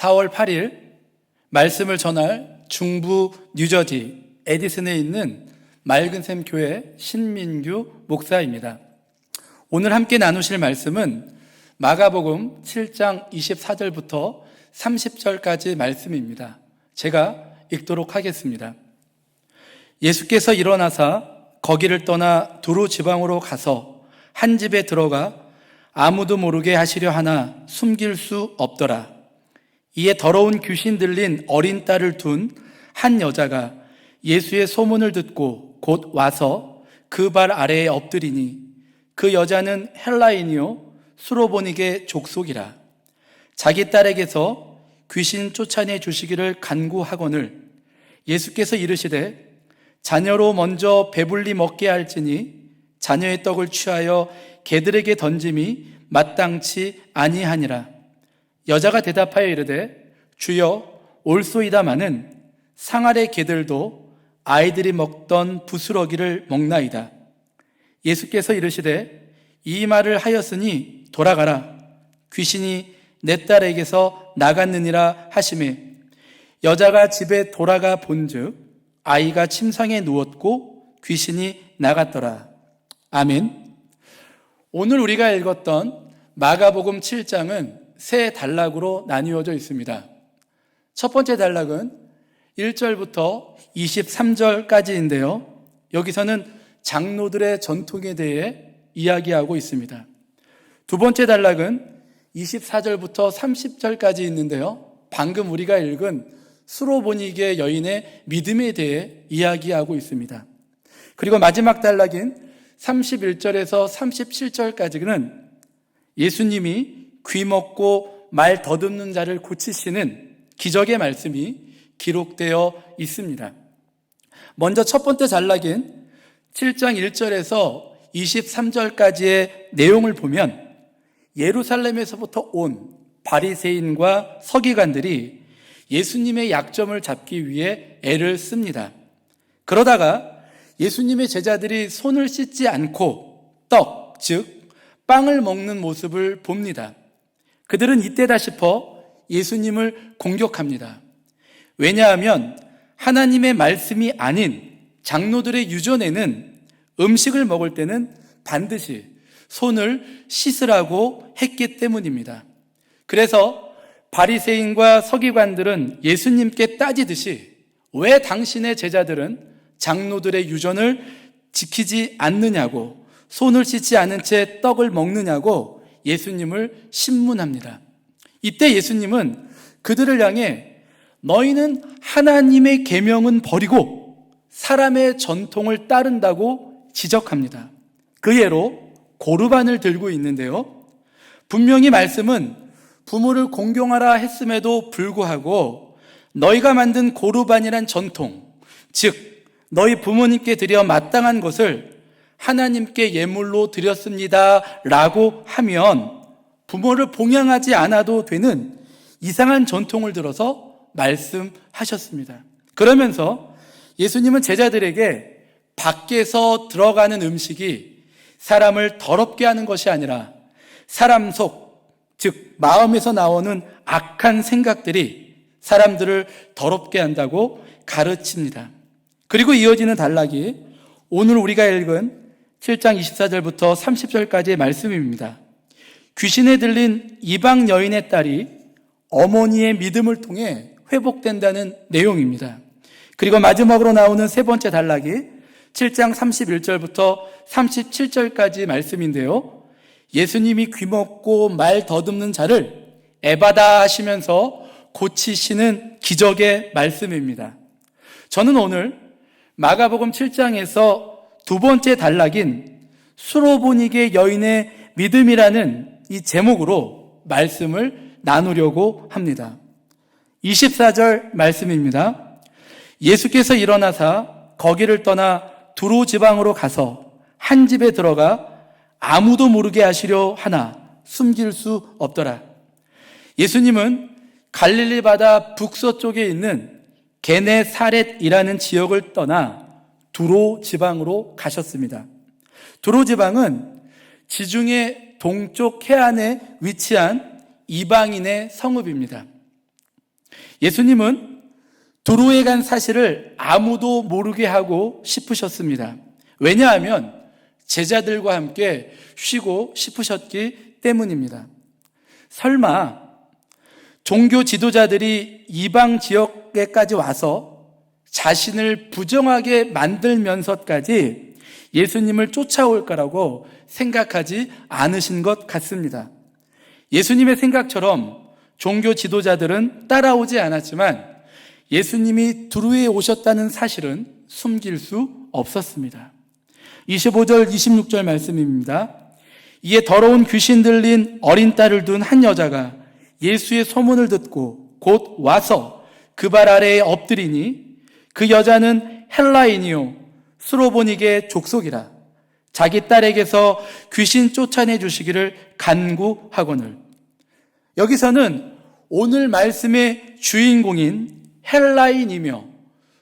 4월 8일 말씀을 전할 중부 뉴저지 에디슨에 있는 맑은 샘 교회 신민규 목사입니다. 오늘 함께 나누실 말씀은 마가복음 7장 24절부터 30절까지 말씀입니다. 제가 읽도록 하겠습니다. 예수께서 일어나사 거기를 떠나 두루 지방으로 가서 한 집에 들어가 아무도 모르게 하시려 하나 숨길 수 없더라. 이에 더러운 귀신 들린 어린 딸을 둔 한 여자가 예수의 소문을 듣고 곧 와서 그 발 아래에 엎드리니 그 여자는 헬라인이요 수로보닉의 족속이라. 자기 딸에게서 귀신 쫓아내 주시기를 간구하거늘 예수께서 이르시되 자녀로 먼저 배불리 먹게 할지니 자녀의 떡을 취하여 개들에게 던짐이 마땅치 아니하니라 여자가 대답하여 이르되 주여 올소이다마는 상아의 개들도 아이들이 먹던 부스러기를 먹나이다. 예수께서 이르시되 이 말을 하였으니 돌아가라. 귀신이 내 딸에게서 나갔느니라 하심에 여자가 집에 돌아가 본즉 아이가 침상에 누웠고 귀신이 나갔더라. 아멘. 오늘 우리가 읽었던 마가복음 7장은 세 단락으로 나뉘어져 있습니다. 첫 번째 단락은 1절부터 23절까지인데요. 여기서는 장로들의 전통에 대해 이야기하고 있습니다. 두 번째 단락은 24절부터 30절까지 있는데요. 방금 우리가 읽은 수로보니게 여인의 믿음에 대해 이야기하고 있습니다. 그리고 마지막 단락인 31절에서 37절까지는 예수님이 귀 먹고 말 더듬는 자를 고치시는 기적의 말씀이 기록되어 있습니다. 먼저 첫 번째 단락인 7장 1절에서 23절까지의 내용을 보면 예루살렘에서부터 온 바리새인과 서기관들이 예수님의 약점을 잡기 위해 애를 씁니다. 그러다가 예수님의 제자들이 손을 씻지 않고 떡, 즉 빵을 먹는 모습을 봅니다. 그들은 이때다 싶어 예수님을 공격합니다. 왜냐하면 하나님의 말씀이 아닌 장로들의 유전에는 음식을 먹을 때는 반드시 손을 씻으라고 했기 때문입니다. 그래서 바리새인과 서기관들은 예수님께 따지듯이 왜 당신의 제자들은 장로들의 유전을 지키지 않느냐고 손을 씻지 않은 채 떡을 먹느냐고 예수님을 신문합니다. 이때 예수님은 그들을 향해 너희는 하나님의 계명은 버리고 사람의 전통을 따른다고 지적합니다. 그 예로 고르반을 들고 있는데요. 분명히 말씀은 부모를 공경하라 했음에도 불구하고 너희가 만든 고르반이란 전통, 즉 너희 부모님께 드려 마땅한 것을 하나님께 예물로 드렸습니다. 라고 하면 부모를 봉양하지 않아도 되는 이상한 전통을 들어서 말씀하셨습니다. 그러면서 예수님은 제자들에게 밖에서 들어가는 음식이 사람을 더럽게 하는 것이 아니라 사람 속, 즉, 마음에서 나오는 악한 생각들이 사람들을 더럽게 한다고 가르칩니다. 그리고 이어지는 단락이 오늘 우리가 읽은 7장 24절부터 30절까지의 말씀입니다. 귀신에 들린 이방 여인의 딸이 어머니의 믿음을 통해 회복된다는 내용입니다. 그리고 마지막으로 나오는 세 번째 단락이 7장 31절부터 37절까지 말씀인데요. 예수님이 귀먹고 말 더듬는 자를 에바다 하시면서 고치시는 기적의 말씀입니다. 저는 오늘 마가복음 7장에서 두 번째 단락인 수로보닉의 여인의 믿음이라는 이 제목으로 말씀을 나누려고 합니다. 24절 말씀입니다. 예수께서 일어나사 거기를 떠나 두로 지방으로 가서 한 집에 들어가 아무도 모르게 하시려 하나 숨길 수 없더라. 예수님은 갈릴리 바다 북서쪽에 있는 게네 사렛이라는 지역을 떠나 두로 지방으로 가셨습니다. 두로 지방은 지중해 동쪽 해안에 위치한 이방인의 성읍입니다. 예수님은 두루에 간 사실을 아무도 모르게 하고 싶으셨습니다. 왜냐하면 제자들과 함께 쉬고 싶으셨기 때문입니다. 설마 종교 지도자들이 이방 지역에까지 와서 자신을 부정하게 만들면서까지 예수님을 쫓아올 거라고 생각하지 않으신 것 같습니다. 예수님의 생각처럼 종교 지도자들은 따라오지 않았지만 예수님이 두루에 오셨다는 사실은 숨길 수 없었습니다. 25절, 26절 말씀입니다. 이에 더러운 귀신 들린 어린 딸을 둔 한 여자가 예수의 소문을 듣고 곧 와서 그 발 아래에 엎드리니 그 여자는 헬라인이요 수로보닉의 족속이라 자기 딸에게서 귀신 쫓아내 주시기를 간구하거늘 여기서는 오늘 말씀의 주인공인 헬라인이며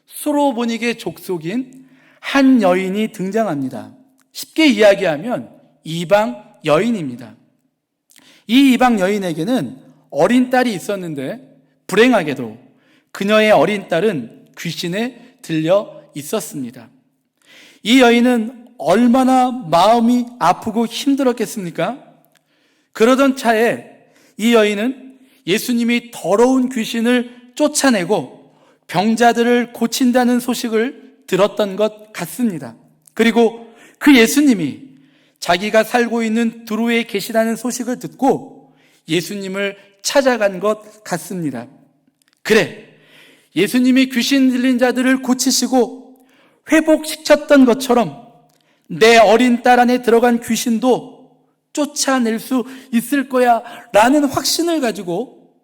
수로보닉의 족속인 한 여인이 등장합니다. 쉽게 이야기하면 이방 여인입니다. 이 이방 여인에게는 어린 딸이 있었는데 불행하게도 그녀의 어린 딸은 귀신에 들려 있었습니다. 이 여인은 얼마나 마음이 아프고 힘들었겠습니까? 그러던 차에 이 여인은 예수님이 더러운 귀신을 쫓아내고 병자들을 고친다는 소식을 들었던 것 같습니다. 그리고 그 예수님이 자기가 살고 있는 두루에 계시다는 소식을 듣고 예수님을 찾아간 것 같습니다. 그래, 예수님이 귀신 들린 자들을 고치시고 회복시켰던 것처럼 내 어린 딸 안에 들어간 귀신도 쫓아낼 수 있을 거야 라는 확신을 가지고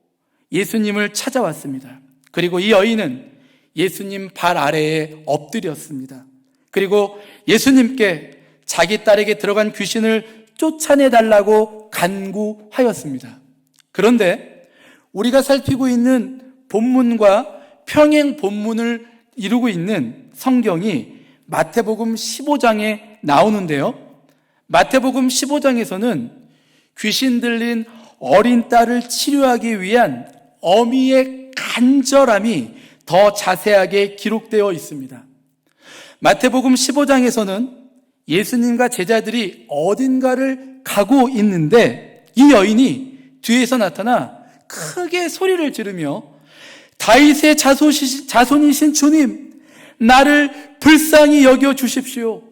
예수님을 찾아왔습니다. 그리고 이 여인은 예수님 발 아래에 엎드렸습니다. 그리고 예수님께 자기 딸에게 들어간 귀신을 쫓아내 달라고 간구하였습니다. 그런데 우리가 살피고 있는 본문과 평행 본문을 이루고 있는 성경이 마태복음 15장에 나오는데요. 마태복음 15장에서는 귀신 들린 어린 딸을 치료하기 위한 어미의 간절함이 더 자세하게 기록되어 있습니다. 마태복음 15장에서는 예수님과 제자들이 어딘가를 가고 있는데 이 여인이 뒤에서 나타나 크게 소리를 지르며 다윗의 자손이신 주님, 나를 불쌍히 여겨 주십시오.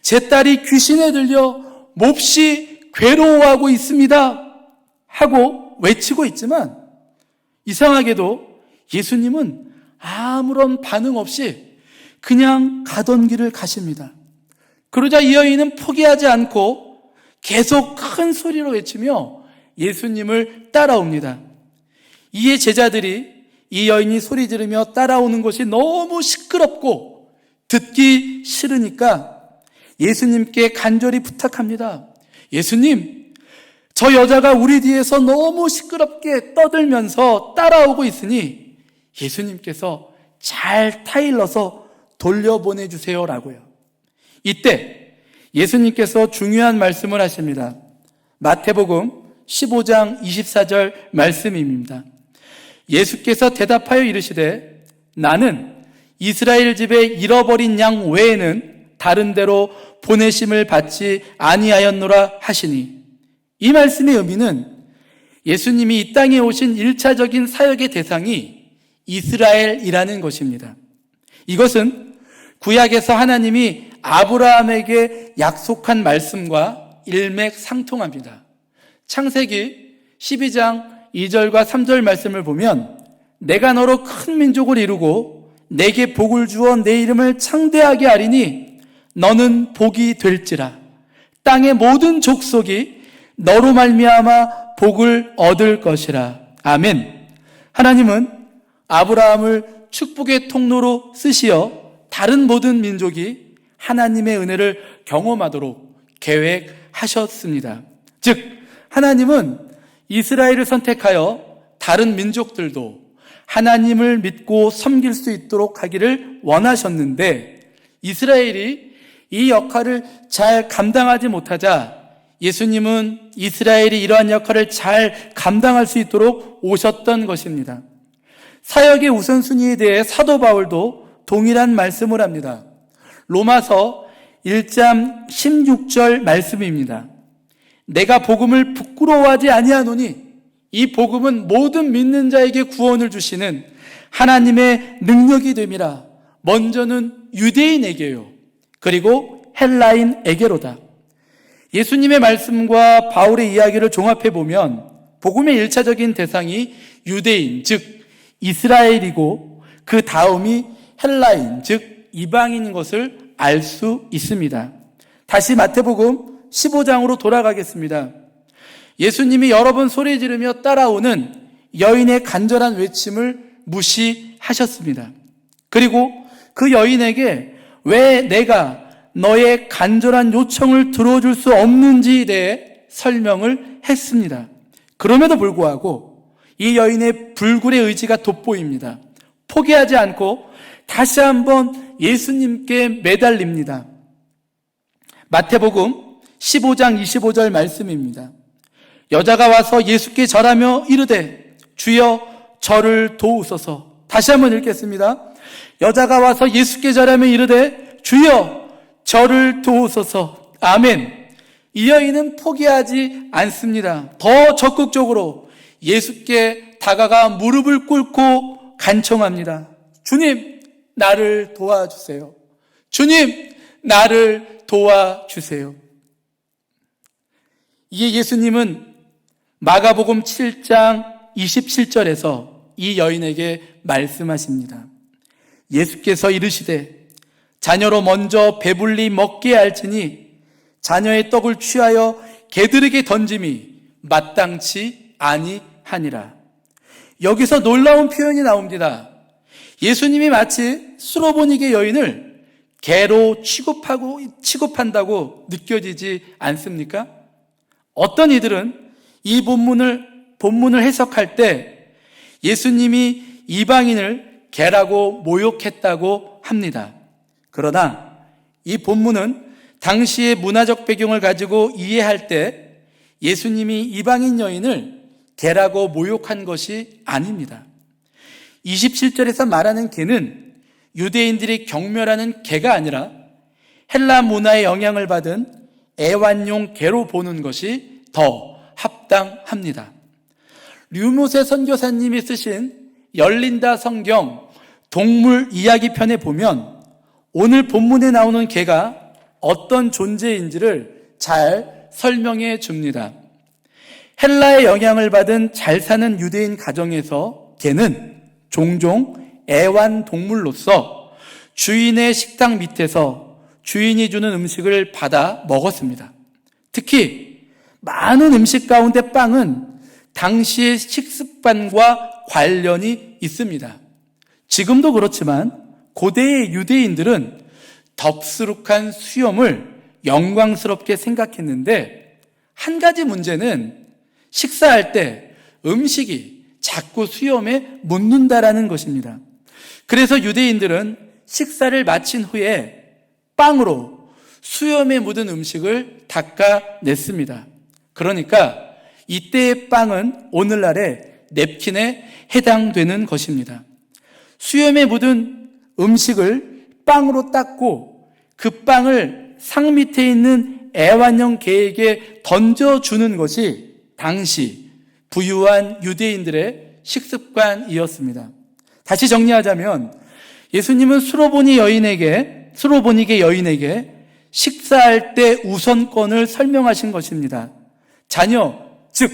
제 딸이 귀신에 들려 몹시 괴로워하고 있습니다. 하고 외치고 있지만 이상하게도 예수님은 아무런 반응 없이 그냥 가던 길을 가십니다. 그러자 이 여인은 포기하지 않고 계속 큰 소리로 외치며 예수님을 따라옵니다. 이에 제자들이 이 여인이 소리 지르며 따라오는 것이 너무 시끄럽고 듣기 싫으니까 예수님께 간절히 부탁합니다. 예수님, 저 여자가 우리 뒤에서 너무 시끄럽게 떠들면서 따라오고 있으니 예수님께서 잘 타일러서 돌려보내 주세요 라고요. 이때 예수님께서 중요한 말씀을 하십니다. 마태복음 15장 24절 말씀입니다. 예수께서 대답하여 이르시되 나는 이스라엘 집에 잃어버린 양 외에는 다른 데로 보내심을 받지 아니하였노라 하시니 이 말씀의 의미는 예수님이 이 땅에 오신 1차적인 사역의 대상이 이스라엘이라는 것입니다. 이것은 구약에서 하나님이 아브라함에게 약속한 말씀과 일맥상통합니다. 창세기 12장 2절과 3절 말씀을 보면 내가 너로 큰 민족을 이루고 내게 복을 주어 내 이름을 창대하게 하리니 너는 복이 될지라 땅의 모든 족속이 너로 말미암아 복을 얻을 것이라 아멘. 하나님은 아브라함을 축복의 통로로 쓰시어 다른 모든 민족이 하나님의 은혜를 경험하도록 계획하셨습니다. 즉 하나님은 이스라엘을 선택하여 다른 민족들도 하나님을 믿고 섬길 수 있도록 하기를 원하셨는데 이스라엘이 이 역할을 잘 감당하지 못하자 예수님은 이스라엘이 이러한 역할을 잘 감당할 수 있도록 오셨던 것입니다. 사역의 우선순위에 대해 사도 바울도 동일한 말씀을 합니다. 로마서 1장 16절 말씀입니다. 내가 복음을 부끄러워하지 아니하노니 이 복음은 모든 믿는 자에게 구원을 주시는 하나님의 능력이 됨이라. 먼저는 유대인에게요. 그리고 헬라인에게로다. 예수님의 말씀과 바울의 이야기를 종합해 보면 복음의 일차적인 대상이 유대인, 즉 이스라엘이고 그 다음이 헬라인, 즉 이방인인 것을 알 수 있습니다. 다시 마태복음 15장으로 돌아가겠습니다. 예수님이 여러 번 소리 지르며 따라오는 여인의 간절한 외침을 무시하셨습니다. 그리고 그 여인에게 왜 내가 너의 간절한 요청을 들어줄 수 없는지에 대해 설명을 했습니다. 그럼에도 불구하고 이 여인의 불굴의 의지가 돋보입니다. 포기하지 않고 다시 한번 예수님께 매달립니다. 마태복음 15장 25절 말씀입니다. 여자가 와서 예수께 절하며 이르되 주여 저를 도우소서. 다시 한번 읽겠습니다. 여자가 와서 예수께 절하며 이르되 주여 저를 도우소서. 아멘. 이 여인은 포기하지 않습니다. 더 적극적으로 예수께 다가가 무릎을 꿇고 간청합니다. 주님, 나를 도와주세요. 주님, 나를 도와주세요. 이에 예수님은 마가복음 7장 27절에서 이 여인에게 말씀하십니다. 예수께서 이르시되 자녀로 먼저 배불리 먹게 할지니 자녀의 떡을 취하여 개들에게 던짐이 마땅치 아니하니라. 여기서 놀라운 표현이 나옵니다. 예수님이 마치 수로보니게 여인을 개로 취급하고 취급한다고 느껴지지 않습니까? 어떤 이들은 이 본문을 본문을 해석할 때 예수님이 이방인을 개라고 모욕했다고 합니다. 그러나 이 본문은 당시의 문화적 배경을 가지고 이해할 때 예수님이 이방인 여인을 개라고 모욕한 것이 아닙니다. 27절에서 말하는 개는 유대인들이 경멸하는 개가 아니라 헬라 문화의 영향을 받은 애완용 개로 보는 것이 더 합당합니다. 류모세 선교사님이 쓰신 열린다 성경 동물 이야기 편에 보면 오늘 본문에 나오는 개가 어떤 존재인지를 잘 설명해 줍니다. 헬라의 영향을 받은 잘 사는 유대인 가정에서 개는 종종 애완 동물로서 주인의 식당 밑에서 주인이 주는 음식을 받아 먹었습니다. 특히 많은 음식 가운데 빵은 당시의 식습관과 관련이 있습니다. 지금도 그렇지만 고대의 유대인들은 덥수룩한 수염을 영광스럽게 생각했는데 한 가지 문제는 식사할 때 음식이 자꾸 수염에 묻는다라는 것입니다. 그래서 유대인들은 식사를 마친 후에 빵으로 수염에 묻은 음식을 닦아냈습니다. 그러니까 이때의 빵은 오늘날의 냅킨에 해당되는 것입니다. 수염에 묻은 음식을 빵으로 닦고 그 빵을 상 밑에 있는 애완용 개에게 던져주는 것이 당시 부유한 유대인들의 식습관이었습니다. 다시 정리하자면 예수님은 수로보니 여인에게 수로보니게 여인에게 식사할 때 우선권을 설명하신 것입니다. 자녀, 즉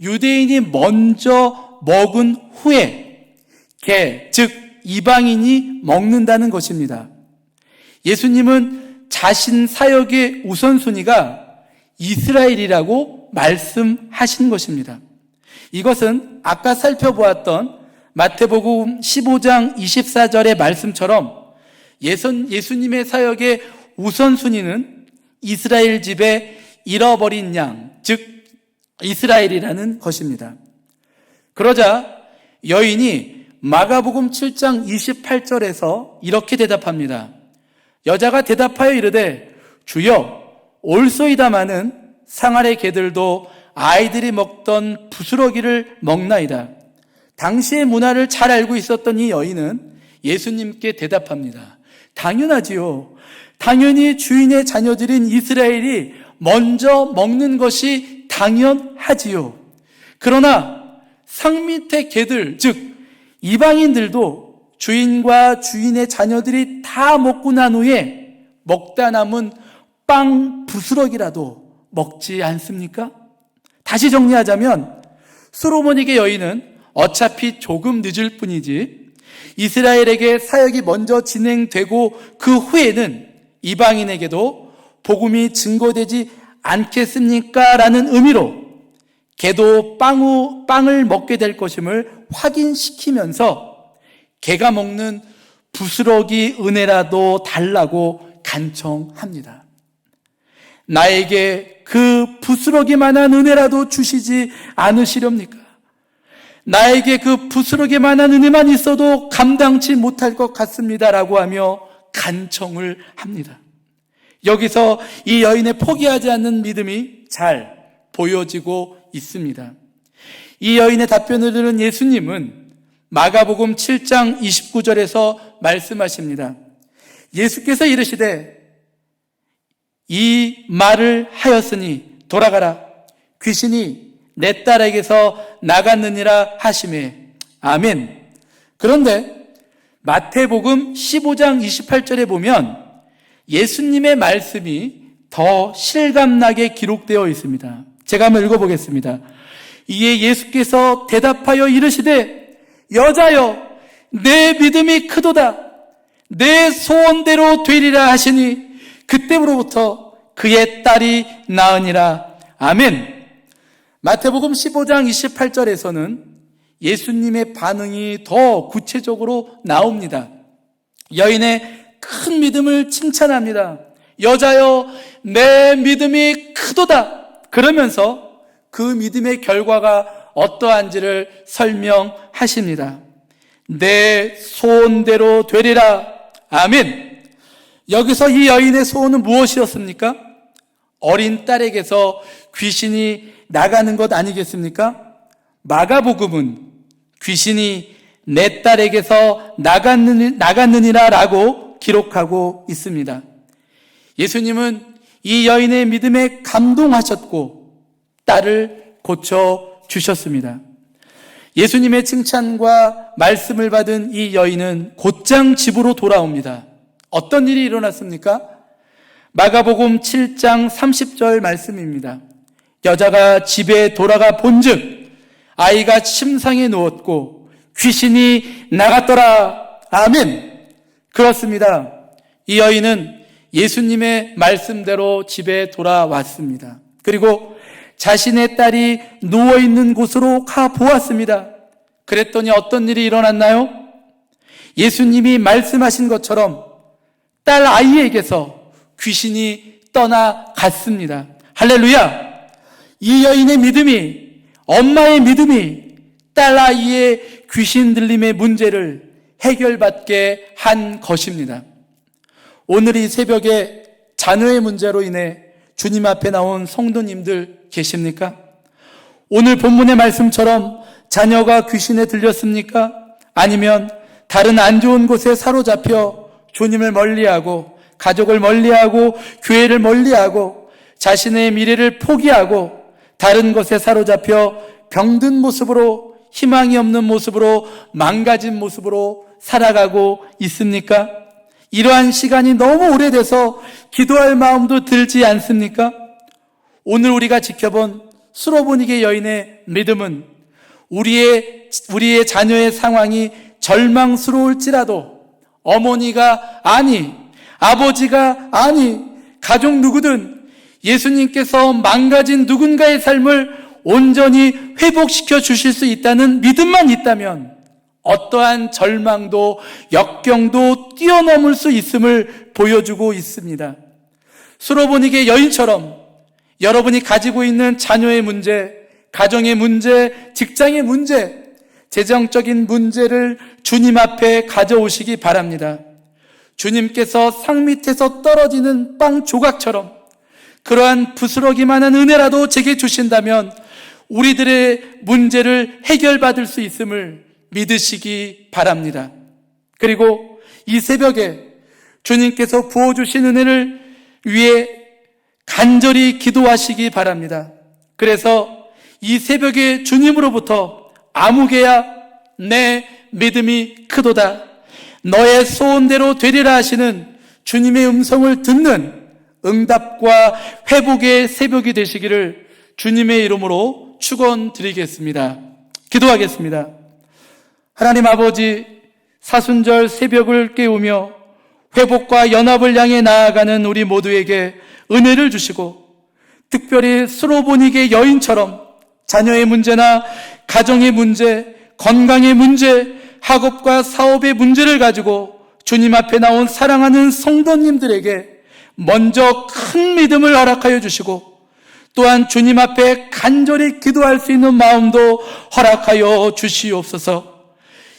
유대인이 먼저 먹은 후에 개, 즉 이방인이 먹는다는 것입니다. 예수님은 자신 사역의 우선순위가 이스라엘이라고 말씀하신 것입니다. 이것은 아까 살펴보았던 마태복음 15장 24절의 말씀처럼 예선, 예수님의 사역의 우선순위는 이스라엘 집에 잃어버린 양, 즉 이스라엘이라는 것입니다. 그러자 여인이 마가복음 7장 28절에서 이렇게 대답합니다. 여자가 대답하여 이르되 주여 올소이다마는 상아의 개들도 아이들이 먹던 부스러기를 먹나이다. 당시의 문화를 잘 알고 있었던 이 여인은 예수님께 대답합니다. 당연하지요. 당연히 주인의 자녀들인 이스라엘이 먼저 먹는 것이 당연하지요. 그러나 상 밑의 개들, 즉, 이방인들도 주인과 주인의 자녀들이 다 먹고 난 후에 먹다 남은 빵 부스러기라도 먹지 않습니까? 다시 정리하자면 솔로몬에게 여인은 어차피 조금 늦을 뿐이지 이스라엘에게 사역이 먼저 진행되고 그 후에는 이방인에게도 복음이 증거되지 않겠습니까? 라는 의미로 개도 빵우, 빵을 먹게 될 것임을 확인시키면서 개가 먹는 부스러기 은혜라도 달라고 간청합니다. 나에게 그 부스러기만한 은혜라도 주시지 않으시렵니까? 나에게 그 부스러기만한 은혜만 있어도 감당치 못할 것 같습니다라고 하며 간청을 합니다. 여기서 이 여인의 포기하지 않는 믿음이 잘 보여지고 있습니다. 이 여인의 답변을 들은 예수님은 마가복음 7장 29절에서 말씀하십니다. 예수께서 이르시되 이 말을 하였으니 돌아가라 귀신이 내 딸에게서 나갔느니라 하심에 아멘. 그런데 마태복음 15장 28절에 보면 예수님의 말씀이 더 실감나게 기록되어 있습니다. 제가 한번 읽어보겠습니다. 이에 예수께서 대답하여 이르시되 여자여 내 믿음이 크도다 내 소원대로 되리라 하시니 그때로부터 그의 딸이 나으니라 아멘. 마태복음 15장 28절에서는 예수님의 반응이 더 구체적으로 나옵니다. 여인의 큰 믿음을 칭찬합니다. 여자여, 내 믿음이 크도다. 그러면서 그 믿음의 결과가 어떠한지를 설명하십니다. 내 소원대로 되리라. 아멘. 여기서 이 여인의 소원은 무엇이었습니까? 어린 딸에게서 귀신이 나가는 것 아니겠습니까? 마가복음은 귀신이 내 딸에게서 나갔느니, 나갔느니라 라고 기록하고 있습니다. 예수님은 이 여인의 믿음에 감동하셨고 딸을 고쳐 주셨습니다. 예수님의 칭찬과 말씀을 받은 이 여인은 곧장 집으로 돌아옵니다. 어떤 일이 일어났습니까? 마가복음 7장 30절 말씀입니다. 여자가 집에 돌아가 본즉 아이가 침상에 누웠고 귀신이 나갔더라. 아멘. 그렇습니다. 이 여인은 예수님의 말씀대로 집에 돌아왔습니다. 그리고 자신의 딸이 누워 있는 곳으로 가 보았습니다. 그랬더니 어떤 일이 일어났나요? 예수님이 말씀하신 것처럼 딸 아이에게서 귀신이 떠나갔습니다. 할렐루야! 이 여인의 믿음이, 엄마의 믿음이 딸 아이의 귀신 들림의 문제를 해결받게 한 것입니다. 오늘 이 새벽에 자녀의 문제로 인해 주님 앞에 나온 성도님들 계십니까? 오늘 본문의 말씀처럼 자녀가 귀신에 들렸습니까? 아니면 다른 안 좋은 곳에 사로잡혀 주님을 멀리하고 가족을 멀리하고 교회를 멀리하고 자신의 미래를 포기하고 다른 것에 사로잡혀 병든 모습으로 희망이 없는 모습으로 망가진 모습으로 살아가고 있습니까? 이러한 시간이 너무 오래돼서 기도할 마음도 들지 않습니까? 오늘 우리가 지켜본 수로보니게 여인의 믿음은 우리의, 우리의 자녀의 상황이 절망스러울지라도 어머니가 아니, 아버지가 아니, 가족 누구든 예수님께서 망가진 누군가의 삶을 온전히 회복시켜 주실 수 있다는 믿음만 있다면 어떠한 절망도 역경도 뛰어넘을 수 있음을 보여주고 있습니다. 수로보니게 여인처럼 여러분이 가지고 있는 자녀의 문제, 가정의 문제, 직장의 문제, 재정적인 문제를 주님 앞에 가져오시기 바랍니다. 주님께서 상 밑에서 떨어지는 빵 조각처럼 그러한 부스러기만한 은혜라도 제게 주신다면 우리들의 문제를 해결받을 수 있음을 믿으시기 바랍니다. 그리고 이 새벽에 주님께서 부어주신 은혜를 위해 간절히 기도하시기 바랍니다. 그래서 이 새벽에 주님으로부터 아무개야 내 믿음이 크도다. 너의 소원대로 되리라 하시는 주님의 음성을 듣는 응답과 회복의 새벽이 되시기를 주님의 이름으로 축원드리겠습니다. 기도하겠습니다. 하나님 아버지 사순절 새벽을 깨우며 회복과 연합을 향해 나아가는 우리 모두에게 은혜를 주시고 특별히 스로보닉의 여인처럼 자녀의 문제나 가정의 문제, 건강의 문제, 학업과 사업의 문제를 가지고 주님 앞에 나온 사랑하는 성도님들에게 먼저 큰 믿음을 허락하여 주시고 또한 주님 앞에 간절히 기도할 수 있는 마음도 허락하여 주시옵소서.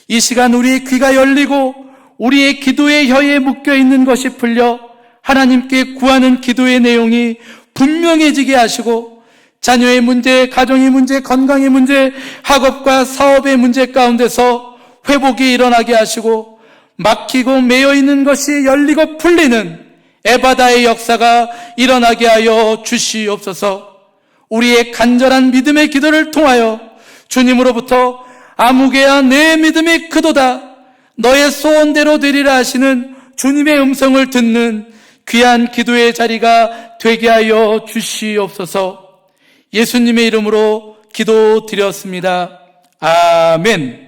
이 시간 우리의 귀가 열리고 우리의 기도의 혀에 묶여 있는 것이 풀려 하나님께 구하는 기도의 내용이 분명해지게 하시고 자녀의 문제, 가정의 문제, 건강의 문제, 학업과 사업의 문제 가운데서 회복이 일어나게 하시고 막히고 매여 있는 것이 열리고 풀리는 에바다의 역사가 일어나게 하여 주시옵소서. 우리의 간절한 믿음의 기도를 통하여 주님으로부터 아무개야 내 믿음이 크도다. 너의 소원대로 되리라 하시는 주님의 음성을 듣는 귀한 기도의 자리가 되게 하여 주시옵소서. 예수님의 이름으로 기도 드렸습니다. 아멘.